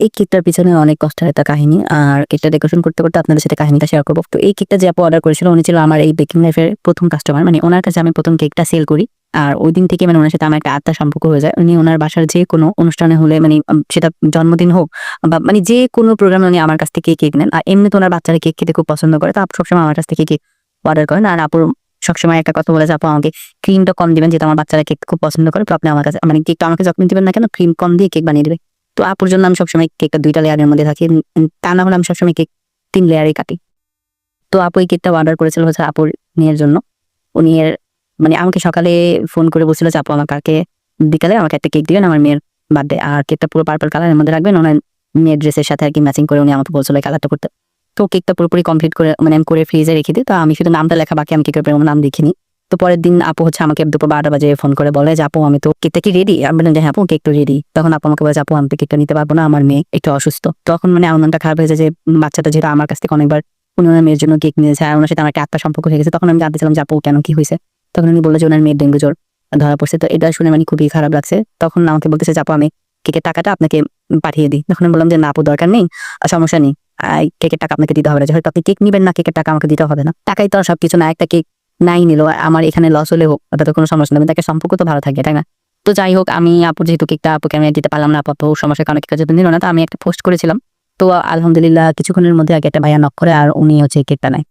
এই কেকটার পিছনে অনেক কষ্টের একটা কাহিনী আর কেকটা ডেকোরেশন করতে করতে আপনাদের সাথে কাহিনীটা শেয়ার করব। তো এই কেকটা যে আপু অর্ডার করেছিল, উনি ছিল আমার এই বেকিং লাইফের প্রথম কাস্টমার মানে ওনার কাছে আমি প্রথম কেকটা সেল করি। আর ওই দিন থেকে মানে ওনার সাথে আমার একটা আত্মার সম্পর্ক হয়ে যায়। উনি ওনার বাসার যে কোনো অনুষ্ঠানে হলে মানে সেটা জন্মদিন হোক বা মানে যে কোনো প্রোগ্রামে উনি আমার কাছ থেকে কেক নেন। আর এমনি তো ওনার বাচ্চারা কেক খেতে খুব পছন্দ করে, তো আপু সবসময় আমার কাছ থেকে কেক অর্ডার করেন। আর আপুর সবসময় একটা কথা বলে যে, আপু, আমাকে ক্রিমটা কম দিবেন, যেহেতু আমার বাচ্চারা কেক খুব পছন্দ করে, তো আপনি আমার কাছে মানে কেকটা আমাকে যখন দিবেন না কেন? ক্রিম কম দিয়ে কেক বানিয়ে দেবে। তো আপুর জন্য আমি সবসময় কেকটা দুইটা লেয়ারের মধ্যে থাকি। তা না হলে আমি সবসময় কেক তিন লেয়ারে কাটি। তো আপু এই কেকটা অর্ডার করেছিল হচ্ছে আপুর মেয়ের জন্য। উনি এর মানে আমাকে সকালে ফোন করে বলছিল যে, আপু আমার কালকে বিকালে আমাকে একটা কেক দিবেন, আমার মেয়ের বার্থডে আর কেকটা পুরো পার্পল কালারের মধ্যে রাখবেন, ওনার মেয়ের ড্রেসের সাথে আর কি ম্যাচিং করে উনি আমাকে বলছিল কালারটা করতে। তো কেকটা পুরোপুরি কমপ্লিট করে মানে আমি করে ফ্রিজে রেখে দিই। তো আমি শুধু নামটা লেখা বাকি, আমি কেকের নাম দেখিনি তো পরের দিন আপু হচ্ছে আমাকে দুপুর বারোটা বাজে ফোন করে বলে যে, আপু, আমি তো কেকটা কি রেডি আমি বললাম যে হ্যাঁ আপু কেক তো রেডি তখন আপু আমাকে বলে আপু, আমি তো কেকটা নিতে পারব না, আমার মেয়ে একটু অসুস্থ। তখন মানে মনটা খারাপ হয়েছে যে, বাচ্চাটা যেটা আমার কাছ থেকে অনেকবার ওনার মেয়ের জন্য কেক নিয়েছে আর ওনার সাথে আমার একটা সম্পর্ক হয়ে গেছে, তখন আমি জানতে চাইলাম যে, আপু, কেন কি হয়েছে? তখন উনি বলল যে ওনার মেয়ের ডেঙ্গু জ্বর ধরা পড়ছে। তো এটা শুনে মানে খুবই খারাপ লাগছে। তখন আমাকে বলতেছে যে, আপু, আমি কেকের টাকাটা আপনাকে পাঠিয়ে দিই। তখন আমি বললাম যে, না, আপু, দরকার নেই সমস্যা নেই। কেকের টাকা আপনাকে দিতে হবে না। হয়তো আপনি কেক নিবেন না কেকের টাকা আমাকে দিতে হবে না। টাকাই তো সবকিছু না, একটা কেক নাই নিল আমার এখানে লস হলে হোক, তাতে কোনো সমস্যা নেই। তাকে সম্পর্ক তো ভালো থাকে, তাই না? তো যাই হোক, আমি আপুর যেহেতু কেকটা আপুকে আমি দিতে পারলাম না, আপাতত সমস্যার কারণে কেকটা যেহেতু নিল না, তো আমি একটা পোস্ট করেছিলাম। তো আলহামদুলিল্লাহ, কিছুক্ষণের মধ্যে আগে একটা ভাইয়া নক করে আর উনি হচ্ছে কেকটা নেয়।